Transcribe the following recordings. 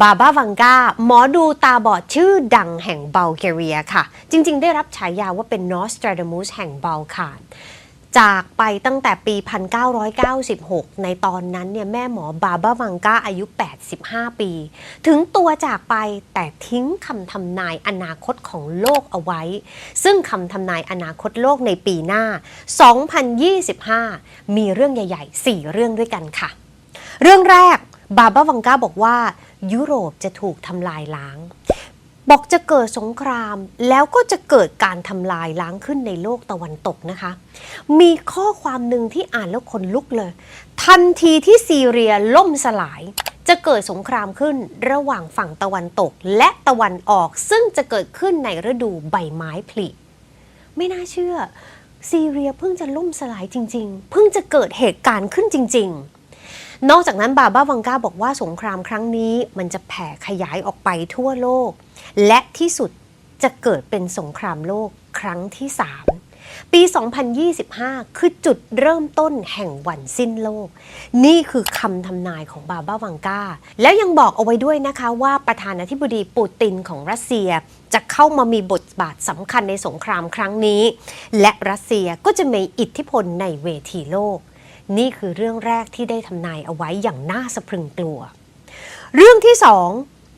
บาบาวังกาหมอดูตาบอดชื่อดังแห่งบัลแกเรียค่ะ จริง ๆ ได้รับฉายาว่าเป็นนอสตราดามุสแห่งบัลคานจากไปตั้งแต่ปี 1996 ในตอนนั้นเนี่ยแม่หมอบาบาวังกาอายุ 85 ปี ถึงตัวจากไปแต่ทิ้งคำทำนายอนาคตของโลกเอาไว้ ซึ่งคำทำนายอนาคตโลกในปีหน้า 2025 มีเรื่องใหญ่ ๆ 4 เรื่องด้วยกันค่ะ เรื่องแรกบาบาวังกาบอกว่า ยุโรปจะถูกทำลายล้าง บอกจะเกิดสงครามแล้วก็จะเกิดการทำลายล้างขึ้นในโลกตะวันตกนะคะ มีข้อความหนึ่งที่อ่านแล้วขนลุกเลย ทันทีที่ซีเรียล่มสลายจะเกิดสงครามขึ้นระหว่างฝั่งตะวันตกและตะวันออกซึ่งจะเกิดขึ้นในฤดูใบไม้ผลิ ไม่น่าเชื่อ ซีเรียเพิ่งจะล่มสลายจริง ๆ เพิ่งจะเกิดเหตุการณ์ขึ้นจริง ๆ นอกจากนั้นบาบ้าวังกาบอกว่าสงครามครั้งนี้มันจะแผ่ขยายออกไปทั่วโลก และที่สุดจะเกิดเป็นสงครามโลกครั้งที่ 3 ปี 2025 คือจุดเริ่มต้นแห่งวันสิ้นโลก นี่คือคำทำนายของบาบ้าวังกา แล้วยังบอกเอาไว้ด้วยนะคะว่าประธานาธิบดีปูตินของรัสเซียจะเข้ามามีบทบาทสำคัญในสงครามครั้งนี้ และรัสเซียก็จะมีอิทธิพลในเวทีโลก นี่คือเรื่องแรกที่ได้ทำนายเอาไว้อย่างน่าสะพรึงกลัว เรื่องที่สอง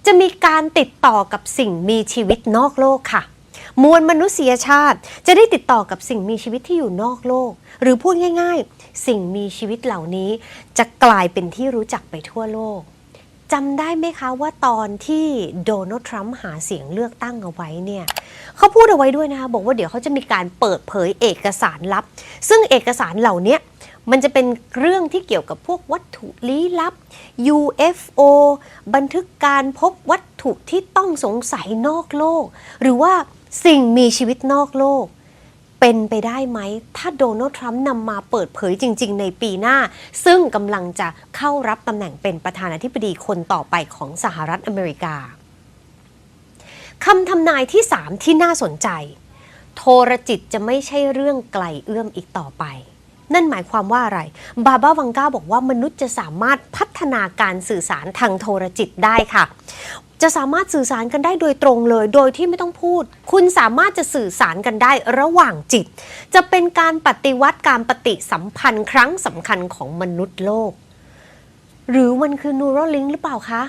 จะมีการติดต่อกับสิ่งมีชีวิตนอกโลกค่ะ มวลมนุษยชาติจะได้ติดต่อกับสิ่งมีชีวิตที่อยู่นอกโลก หรือพูดง่าย ๆ สิ่งมีชีวิตเหล่านี้จะกลายเป็นที่รู้จักไปทั่วโลกจำได้ไหมคะว่าตอนที่โดนัลด์ทรัมป์หาเสียงเลือกตั้งเอาไว้เนี่ยเขาพูดเอาไว้ด้วยนะคะบอกว่าเดี๋ยวเขาจะมีการเปิดเผยเอกสารลับ ซึ่งเอกสารเหล่านี้ มันจะเป็นเรื่องที่เกี่ยวกับพวกวัตถุลี้ลับ UFO บันทึกการพบวัตถุที่ต้องสงสัยนอกโลก หรือว่าสิ่งมีชีวิตนอกโลก เป็นไปได้ไหม ถ้าโดนัลด์ทรัมป์นำมาเปิดเผยจริง ๆ ในปีหน้า ซึ่งกำลังจะเข้ารับตำแหน่งเป็นประธานาธิบดีคนต่อไปของสหรัฐอเมริกาคำทำนายที่ 3 ที่น่าสนใจ โทรจิตจะไม่ใช่เรื่องไกลเอื้อมอีกต่อไป นั่นหมายความว่าอะไร บาบาวังกาบอกว่ามนุษย์จะสามารถพัฒนาการสื่อสารทางโทรจิตได้ค่ะ จะสามารถสื่อสารกันได้โดยตรงเลย โดยที่ไม่ต้องพูด คุณสามารถจะสื่อสารกันได้ระหว่างจิต จะเป็นการปฏิวัติการปฏิสัมพันธ์ครั้งสำคัญของมนุษย์โลก หรือมันคือ Neuralink หรือเปล่าคะ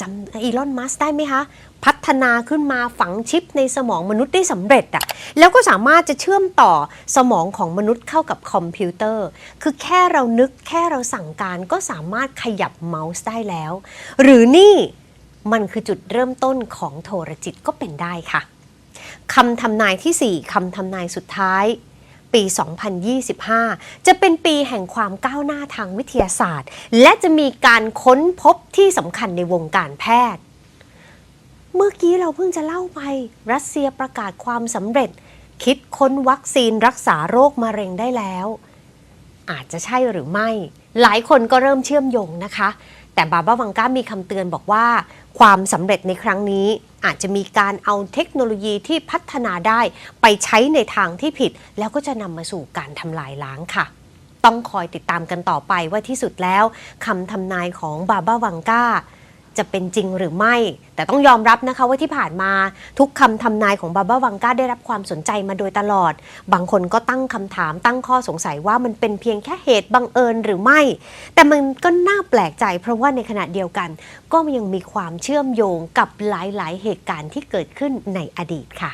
จำอีลอนมัสได้ไหมคะ พัฒนาขึ้นมาฝังชิปในสมองมนุษย์ได้สำเร็จอะแล้วก็สามารถจะเชื่อมต่อสมองของมนุษย์เข้ากับคอมพิวเตอร์ คือแค่เรานึกแค่เราสั่งการก็สามารถขยับเมาส์ได้แล้ว หรือนี่มันคือจุดเริ่มต้นของโทรจิตก็เป็นได้ค่ะคำทำนายทีสี่4คำทำนายสุดท้าย ปี 2025 จะเป็นปีแห่งความก้าวหน้าทางวิทยาศาสตร์ และจะมีการค้นพบที่สำคัญในวงการแพทย์ เมื่อกี้เราเพิ่งจะเล่าไป รัสเซียประกาศความสำเร็จ คิดค้นวัคซีนรักษาโรคมะเร็งได้แล้ว อาจจะใช่หรือไม่ หลายคนก็เริ่มเชื่อมโยงนะคะ แต่บาบาวังก้ามีคำเตือนบอกว่า ความสำเร็จในครั้งนี้อาจจะมีการเอาเทคโนโลยีที่พัฒนาได้ ไปใช้ในทางที่ผิด แล้วก็จะนำมาสู่การทำลายล้างค่ะ ต้องคอยติดตามกันต่อไปว่าที่สุดแล้วคำทำนายของบาบาวังก้า จะเป็นจริงหรือไม่ แต่ต้องยอมรับนะคะว่าที่ผ่านมาทุกคำทำนายของบาบาวังกาได้รับความสนใจมาโดยตลอด บางคนก็ตั้งคำถามตั้งข้อสงสัยว่ามันเป็นเพียงแค่เหตุบังเอิญหรือไม่ แต่มันก็น่าแปลกใจเพราะว่าในขณะเดียวกัน ก็ยังมีความเชื่อมโยงกับหลายๆ เหตุการณ์ที่เกิดขึ้นในอดีตค่ะ